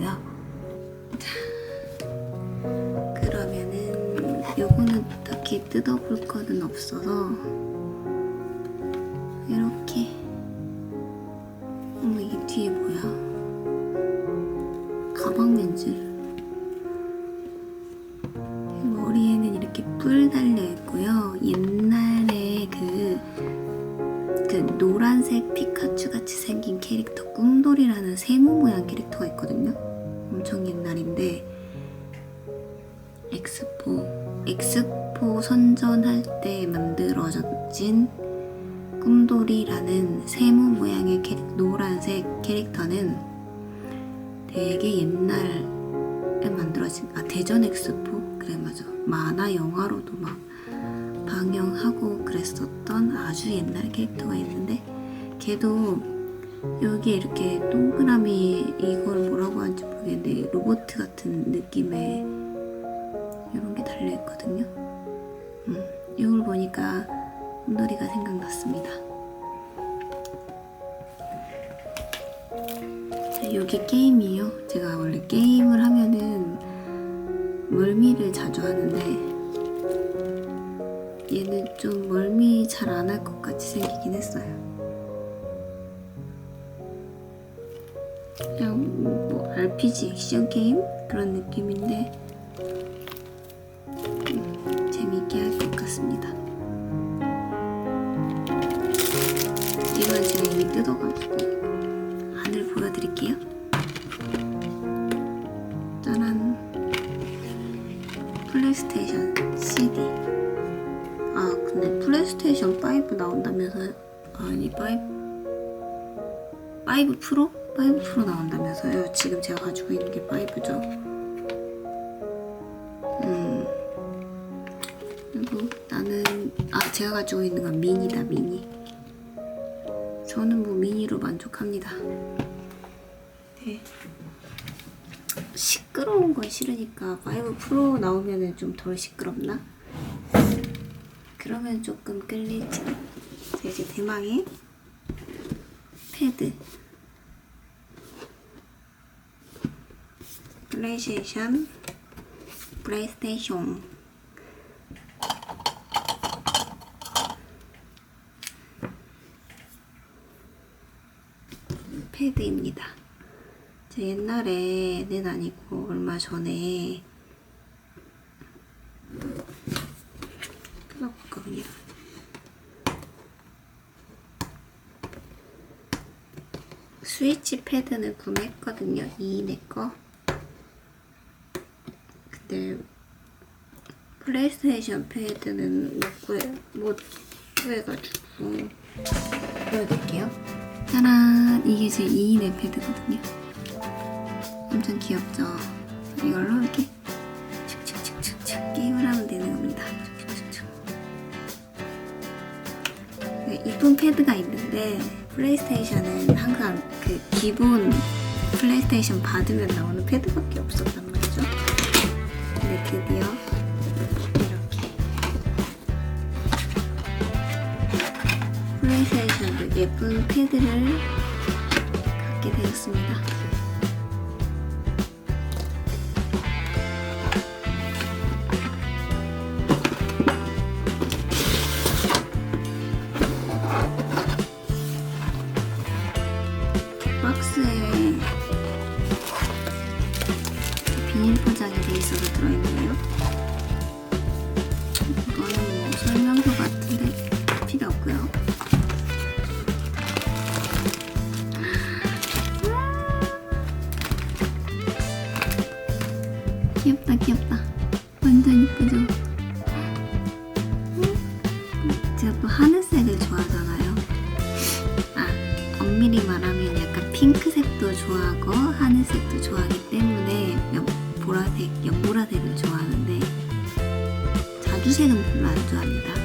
가져왔고요. 자, 그러면은 요거는 딱히 뜯어볼 거는 없어서 이렇게 어머 이게 뒤에 뭐야? 가방 맨질. 머리에는 이렇게 뿔 달려 있고요. 옛날에 그, 그 노란색 피카츄 같이 생긴 캐릭터 꿈돌이라는 세모 모양 캐릭터가 있거든요. 엄청 옛날인데 엑스포 엑스포 선전할 때 만들어진 꿈돌이라는 세모 모양의 캐릭, 노란색 캐릭터는 되게 옛날에 만들어진 아 대전 엑스포? 그래 맞아. 만화 영화로도 막 방영하고 그랬었던 아주 옛날 캐릭터가 있는데 걔도 여기에 이렇게 동그라미 이걸 뭐라고 하는지 모르겠는데 로봇 같은 느낌의 이런 게 달려 있거든요. 음, 이걸 보니까 꿈돌이가 생각났습니다. 자, 여기 게임이에요. 제가 원래 게임을 하면은 멀미를 자주 하는데 얘는 좀 멀미 잘 안 할 것 같이 생기긴 했어요. 그냥 뭐 RPG 액션 게임 그런 느낌인데 음, 재미있게 할 것 같습니다. 이건 제가 이미 뜯어가지고 안을 보여드릴게요. 짜란 플레이스테이션 CD 아 근데 플레이스테이션 5 나온다면서요? 아니 5 5 프로? 5 프로 나온다면서요? 지금 제가 가지고 있는 게 5죠. 음 그리고 나는 아 제가 가지고 있는 건 미니다 미니. 저는 뭐 미니로 만족합니다. 네. 시끄러운 건 싫으니까 5 프로 나오면은 좀 덜 시끄럽나? 그러면 조금 끌리지. 자, 이제 대망의 패드. 플레이스테이션, 플레이스테이션. 패드입니다. 제 옛날에는 아니고 얼마 전에 끊어볼까 그냥 스위치 패드는 구매했거든요 2인의 거 근데 플레이스테이션 패드는 못 구해 못 구해가지고 보여드릴게요. 짜란! 이게 제 2인의 패드거든요. 엄청 귀엽죠? 이걸로 이렇게 축축축축축 게임을 하면 되는 겁니다. 네, 이쁜 패드가 있는데 플레이스테이션은 항상 그 기본 플레이스테이션 받으면 나오는 패드밖에 없었단 말이죠 근데 드디어 이렇게 플레이스테이션도 예쁜 패드를 갖게 되었습니다. 비닐 포장이 돼 있어서 들어있네요. 이거는 뭐 설명서 같은데 필요 없고요. 귀엽다 귀엽다 완전 이쁘죠? 제가 또 하늘색을 좋아하잖아요. 아 엄밀히 말하면 핑크색도 좋아하고 하늘색도 좋아하기 때문에 연, 보라색, 연보라색을 좋아하는데 자주색은 별로 안 좋아합니다.